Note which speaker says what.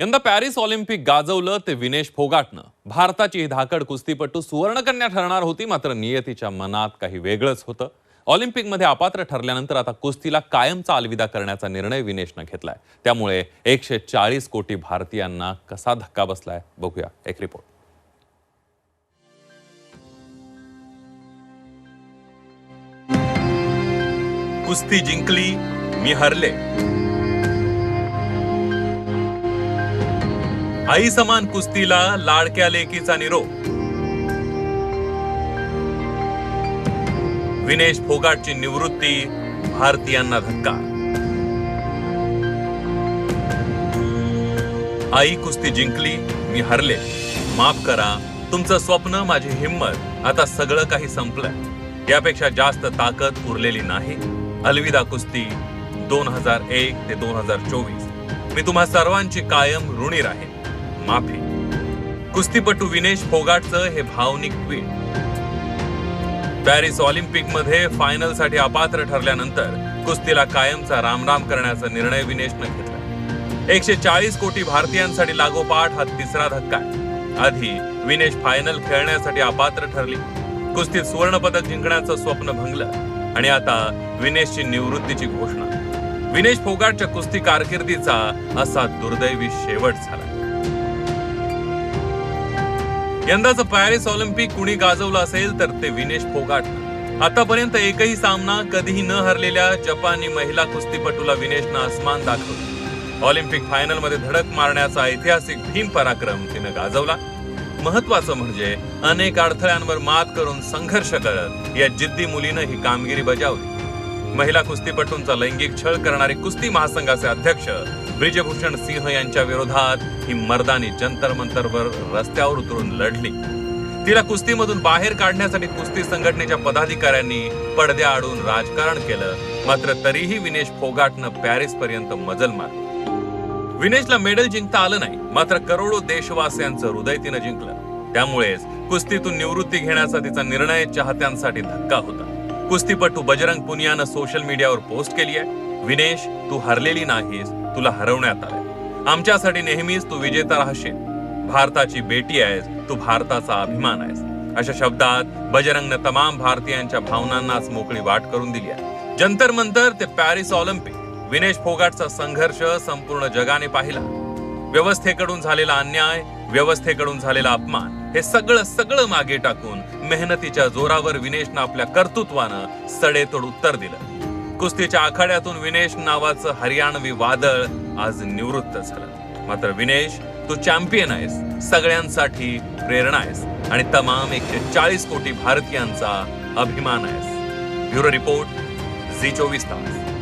Speaker 1: यंदा Paris Olympic गाजवलं ते विनेश फोगाटनं. भारताची ही धाकड कुस्तीपटू सुवर्णकन्या ठरणार होती मात्र नियतीच्या मनात काही वेगळंच होतं. ऑलिम्पिकमध्ये अपात्र ठरल्यानंतर आता कुस्तीला कायमचा अलविदा करण्याचा निर्णय विनेशनं घेतलाय. त्यामुळे एकशे चाळीस कोटी भारतीयांना कसा धक्का बसलाय बघूया. एक रिपोर्ट. कुस्ती जिंकली मी हरले. आई समान कुस्तीला लाडक्या लेकीचा निरोप. विनेश फोगाटची निवृत्ती भारतीयांना धक्का. आई कुस्ती जिंकली मी हरले. माफ करा तुमचं स्वप्न माझी हिंमत आता सगळं काही संपलंय. यापेक्षा जास्त ताकद उरलेली नाही. अलविदा कुस्ती दोन हजार एक ते दोन हजार चोवीस. मी तुम्हा सर्वांची कायम ऋणी राहीन. माफी. कुस्तीपटू विनेश फोगाटचं हे भावनिक ट्विट पॅरिस ऑलिम्पिकमध्ये फायनलसाठी अपात्र ठरल्यानंतर कुस्तीला कायमचा रामराम करण्याचा निर्णय विनेशनं घेतला. एकशे चाळीस कोटी भारतीयांसाठी लागोपाठ हा तिसरा धक्का आधी विनेश फायनल खेळण्यासाठी अपात्र ठरली. कुस्तीत सुवर्ण पदक जिंकण्याचं स्वप्न भंगलं आणि आता विनेशची निवृत्तीची घोषणा. विनेश फोगाटच्या कुस्ती कारकिर्दीचा असा दुर्दैवी शेवट झाला. यंदाचं पॅरिस ऑलिम्पिक कुणी गाजवलं असेल तर ते विनेश फोगाट आतापर्यंत एकही सामना कधीही न हरलेल्या जपानी महिला कुस्तीपटूला विनेशनं आसमान दाखवलं. ऑलिम्पिक फायनलमध्ये धडक मारण्याचा ऐतिहासिक भीम पराक्रम तिनं गाजवला. महत्वाचं म्हणजे अनेक अडथळ्यांवर मात करून संघर्ष करत या जिद्दी मुलीनं ही कामगिरी बजावली. महिला कुस्तीपटूंचा लैंगिक छळ करणारे कुस्ती महासंघाचे अध्यक्ष ब्रिजभूषण सिंह यांच्या विरोधात ही मर्दानी जंतर मंतरवर रस्त्यावर उतरून लढली. तिला कुस्तीमधून बाहेर काढण्यासाठी कुस्ती संघटनेच्या पदाधिकाऱ्यांनी पडद्या आडून राजकारण केलं मात्र तरीही विनेश फोगाटनं पॅरिस पर्यंत मजल मारली. विनेशला मेडल जिंकता आलं नाही मात्र करोडो देशवासियांचं हृदय तिनं जिंकलं. त्यामुळेच कुस्तीतून निवृत्ती घेण्याचा तिचा निर्णय चाहत्यांसाठी धक्का होता. कुस्तीपटू बजरंग पुनियानं सोशल मीडियावर पोस्ट केली आहे. विनेश तू हरलेली नाहीस तुला हरवण्यात आलंय. आमच्यासाठी नेहमीच तू विजेता राहशील. भारताची बेटी आहेस तू भारताचा अभिमान आहेस. अशा शब्दात बजरंगनं तमाम भारतीयांच्या भावनांनाच मोकळी वाट करून दिली आहे. जंतर मंतर ते पॅरिस ऑलिम्पिक. विनेश फोगाटचा संघर्ष संपूर्ण जगाने पाहिला. व्यवस्थेकडून झालेला अन्याय व्यवस्थेकडून झालेला अपमान. हे सगळं सगळं मागे टाकून मेहनतीच्या जोरावर विनेशनं आपल्या कर्तृत्वानं सडेतोड उत्तर दिलं. कुस्तीच्या आखाड्यातून विनेश नावाचं हरियाणवी वादळ आज निवृत्त झालं. मात्र विनेश तू चॅम्पियन आहेस सगळ्यांसाठी प्रेरणा आहेस आणि तमाम एकशे चाळीस कोटी भारतीयांचा अभिमान आहेस. ब्युरो रिपोर्ट झी चोवीस तास.